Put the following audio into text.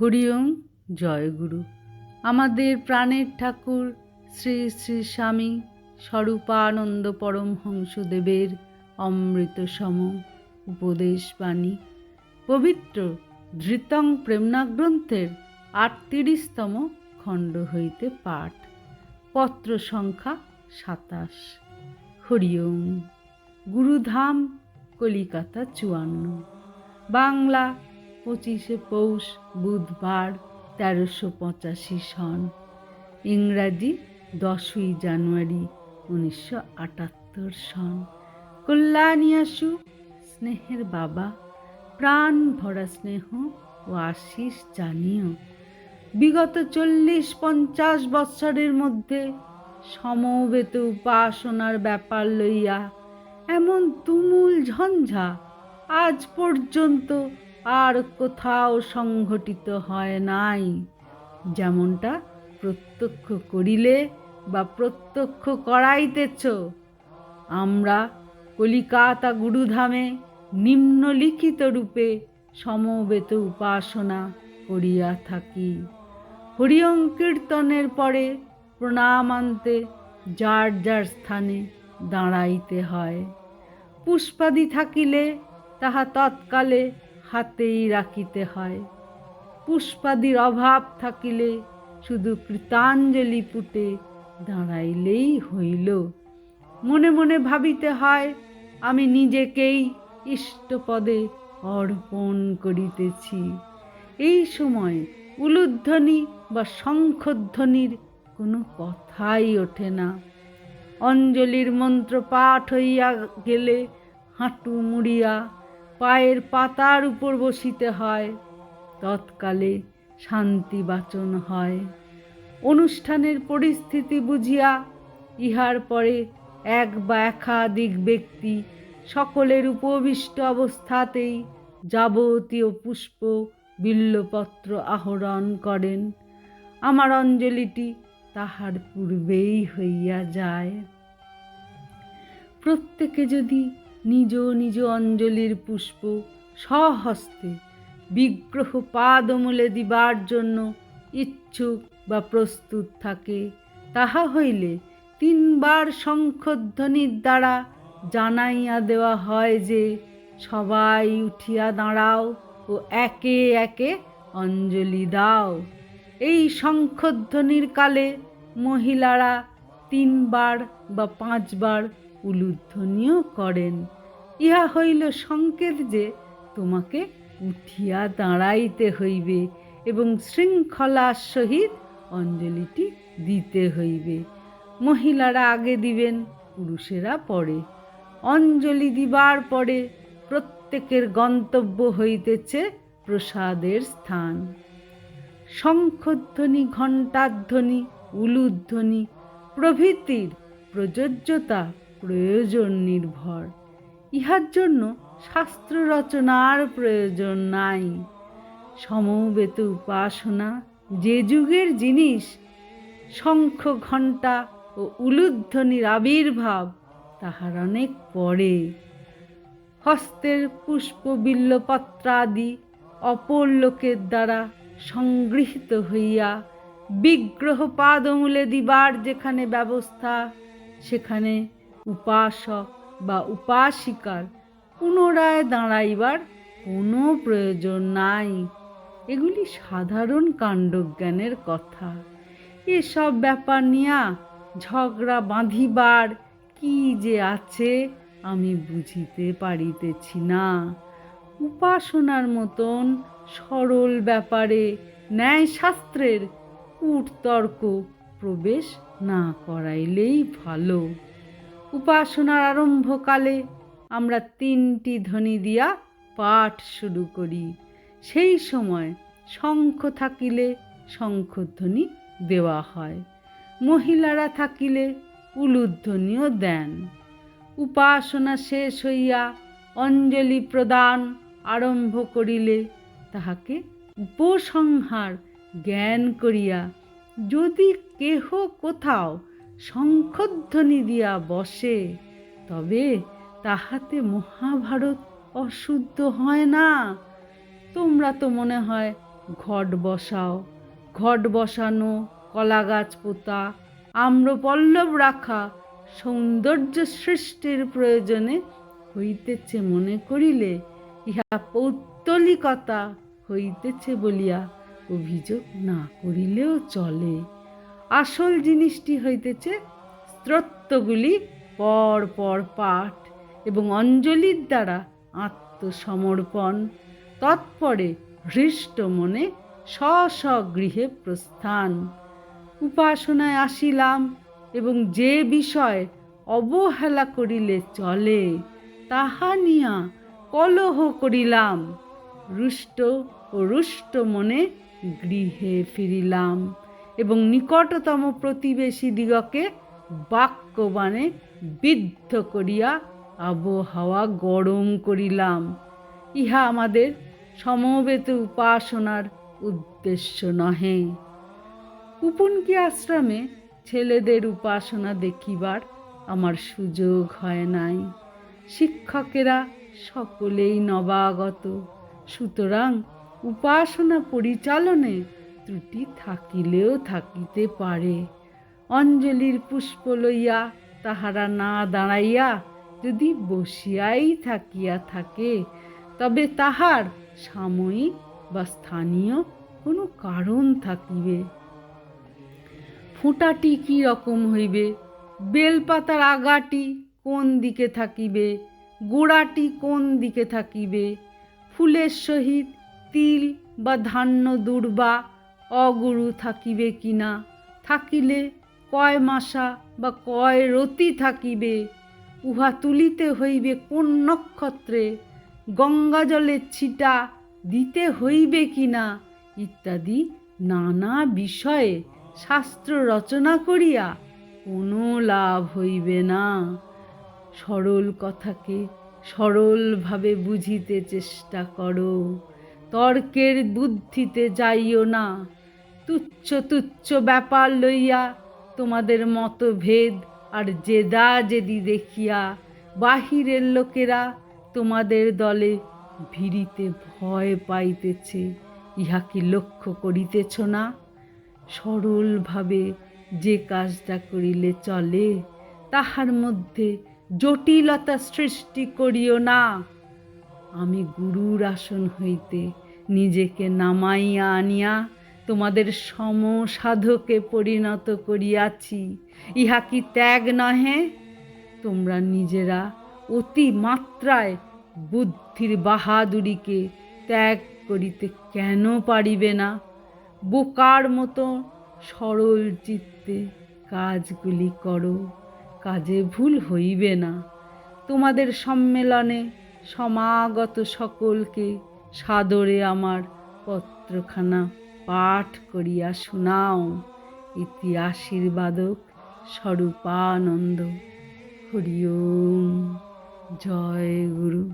হরিওম জয়গুরু আমাদের প্রাণের ঠাকুর শ্রী শ্রী স্বামী স্বরূপানন্দ পরমহংসদেবের অমৃতসম উপদেশ বাণী। পবিত্র ধৃতং প্রেমনা গ্রন্থের আটত্রিশতম খণ্ড হইতে পাঠ। পত্র সংখ্যা সাতাশ। হরিওম, গুরুধাম, কলিকাতা চুয়ান্ন। বাংলা পঁচিশে পৌষ, বুধবার, তেরোশো পঁচাশি সন। ইংরাজি, দশই জানুয়ারি, উনিশশো আটাত্তর সন। কল্যাণিয়াসু স্নেহের বাবা, প্রাণ ভরা স্নেহ ও আশিস জানিও। বিগত চল্লিশ পঞ্চাশ বৎসরের মধ্যে সমবেত উপাসনার ব্যাপার লইয়া এমন তুমুল ঝঞ্ঝা আজ পর্যন্ত আর কোথাও সংঘটিত হয় নাই। যেমনটা প্রত্যক্ষ করিলে বা প্রত্যক্ষ করাইতেছ। আমরা কলিকাতা গুরুধামে নিম্নলিখিত রূপে সমবেত উপাসনা করিয়া থাকি। হরিয়ং কীর্তনের পরে প্রণামান্তে যার যার স্থানে দাঁড়াইতে হয়। পুষ্পাদি থাকিলে তাহা তৎকালে হাতেই রাখিতে হয়। পুষ্পাদির অভাব থাকিলে শুধু কৃতাঞ্জলি পুটে দাঁড়াইলেই হইল। মনে মনে ভাবিতে হয়, আমি নিজেকেই ইষ্টপদে অর্পণ করিতেছি। এই সময় উলুধ্বনি বা শঙ্খধ্বনির কোনো কথাই ওঠে না। অঞ্জলির মন্ত্র পাঠ হইয়া গেলে হাঁটু মুড়িয়া পায়ের পাতার উপর বসিতে হয়। তৎকালে শান্তি বাচন হয়। অনুষ্ঠানের পরিস্থিতি বুঝিয়া ইহার পরে এক বা একাধিক ব্যক্তি সকলের উপবিষ্ট অবস্থাতেই যাবতীয় পুষ্প, বিল্লপত্র আহরণ করেন। আমার অঞ্জলিটি তাহার পূর্বেই হইয়া যায়। প্রত্যেকে যদি নিজ নিজ অঞ্জলির পুষ্প স্বহস্তে বিগ্রহ পাদমূলে দিবার জন্য ইচ্ছুক বা প্রস্তুত থাকে। তাহা হইলে তিনবার শঙ্খধ্বনির দ্বারা জানাইয়া দেওয়া হয় যে, সবাই উঠিয়া দাঁড়াও ও একে একে অঞ্জলি দাও। এই শঙ্খধ্বনির কালে মহিলারা তিনবার বা পাঁচবার উলুধ্বনিও করেন। ইহা হইল সংকেত যে তোমাকে উঠিয়া দাঁড়াইতে হইবে এবং শৃঙ্খলার সহিত অঞ্জলিটি দিতে হইবে। মহিলারা আগে দিবেন, পুরুষেরা পরে। অঞ্জলি দিবার পরে প্রত্যেকের গন্তব্য হইতেছে প্রসাদের স্থান। শঙ্খধ্বনি, ঘণ্টাধ্বনি, উলুধ্বনি, প্রভৃতির প্রযোজ্যতা প্রয়োজন নির্ভর। ইহার জন্য শাস্ত্র রচনার প্রয়োজন নাই। সমবেত উপাসনা যে যুগের জিনিস, শঙ্খ ঘণ্টা ও উলুধ্বনির আবির্ভাব তাহার অনেক পরে। হস্তের পুষ্প বিল্লপত্রাদি অপর লোকের দ্বারা সংগৃহীত হইয়া বিগ্রহ পাদমূলে দিবার যেখানে ব্যবস্থা, সেখানে উপাসক বা উপাসিকার পুনরায় দাঁড়াইবার কোনো প্রয়োজন নাই। এগুলি সাধারণ কাণ্ডজ্ঞানের কথা। এসব ব্যাপার নিয়া ঝগড়া বাঁধিবার কি যে আছে আমি বুঝিতে পারিতেছি না। উপাসনার মতন সরল ব্যাপারে ন্যায়শাস্ত্রের কূটতর্ক প্রবেশ না করাইলেই ভালো। উপাসনার আরম্ভকালে আমরা তিনটি ধ্বনি দিয়া পাঠ শুরু করি। সেই সময় শঙ্খ থাকিলে শঙ্খধ্বনি দেওয়া হয়। মহিলারা থাকিলে উলুধ্বনিও দেন। উপাসনা শেষ হইয়া অঞ্জলি প্রদান আরম্ভ করিলে তাহাকে উপসংহার জ্ঞান করিয়া যদি কেহ কোথাও শঙ্খধ্বনি দিয়া বসে, তবে তাহাতে মহাভারত অশুদ্ধ হয় না। তোমরা তো মনে হয় ঘট বসাও, ঘট বসানো কলা গাছ পোতা, আম্রপল্লব রাখা সৌন্দর্য সৃষ্টির প্রয়োজনে হইতেছে মনে করিলে ইহা পৌত্তলিকতা হইতেছে বলিয়া অভিযোগ না করিলেও চলে। আসল জিনিসটি হইতেছে স্তোত্রগুলি পর পর পাঠ এবং অঞ্জলির দ্বারা আত্মসমর্পণ। তৎপরে হৃষ্ট মনে স্ব গৃহে প্রস্থান। উপাসনায় আসিলাম এবং যে বিষয় অবহেলা করিলে চলে, তাহা নিয়া কলহ করিলাম। রুষ্ট ও রুষ্ট মনে গৃহে ফিরিলাম। এবং নিকটতম প্রতিবেশী দিগকে বাক্যবাণে বিদ্ধ করিয়া আবহাওয়া গরম করিলাম। ইহা আমাদের সমবেত উপাসনার উদ্দেশ্য নহে। কুপুনকি আশ্রমে ছেলেদের উপাসনা দেখিবার আমার সুযোগ হয় নাই। শিক্ষকেরা সকলেই নবাগত। সুতরাং উপাসনা পরিচালনে ত্রুটি থাকিলেও থাকিতে পারে। অঞ্জলির পুষ্প লইয়া তাহারা না দাঁড়াইয়া যদি বসিয়াই থাকিয়া থাকে, তবে তাহার সাময়িক বা স্থানীয় কোনো কারণ থাকিবে। ফোঁটাটি কি রকম হইবে? বেলপাতার আগাটি কোন দিকে থাকিবে? গোড়াটি কোন দিকে থাকিবে? ফুলের সহিত তিল বা ধান্য দুর্বা অগুরু থাকিবে কিনা থাকিলে কয় মাসা বা কয় রতি থাকিবে? উহা তুলিতে হইবে কোন নক্ষত্রে? গঙ্গা জলের ছিটা দিতে হইবে কিনা ইত্যাদি নানা বিষয়ে শাস্ত্র রচনা করিয়া কোনো লাভ হইবে না। সরল কথাকে সরলভাবে বুঝিতে চেষ্টা করো। তর্কের বুদ্ধিতে যাইও না। তুচ্ছ তুচ্ছ ব্যাপার লইয়া, তোমাদের মতভেদ আর জেদা জেদি দেখিয়া, বাহিরের লোকেরা তোমাদের দলে ভিড়িতে ভয় পাইতেছে। ইহা কি লক্ষ্য করিতেছ না? সরলভাবে যে কাজটা করিলে চলে, তাহার মধ্যে জটিলতা সৃষ্টি করিও না। আমি গুরুর আসন হইতে নিজেকে নামাইয়া আনিয়া তোমাদের সমসাধকে পরিণত করিয়াছি। ইহা কি ত্যাগ নহে? তোমরা নিজেরা অতি মাত্রায় বুদ্ধির বাহাদুরিকে ত্যাগ করিতে কেন পারিবে না? বোকার মতো সরল চিত্তে কাজগুলি করো, কাজে ভুল হইবে না। তোমাদের সম্মেলনে সমাগত সকলকে সাদরে আমার পত্রখানা পাঠ করিয়া শোনাও ইতি আশীর্বাদক স্বরূপানন্দ। হরি জয় গুরু।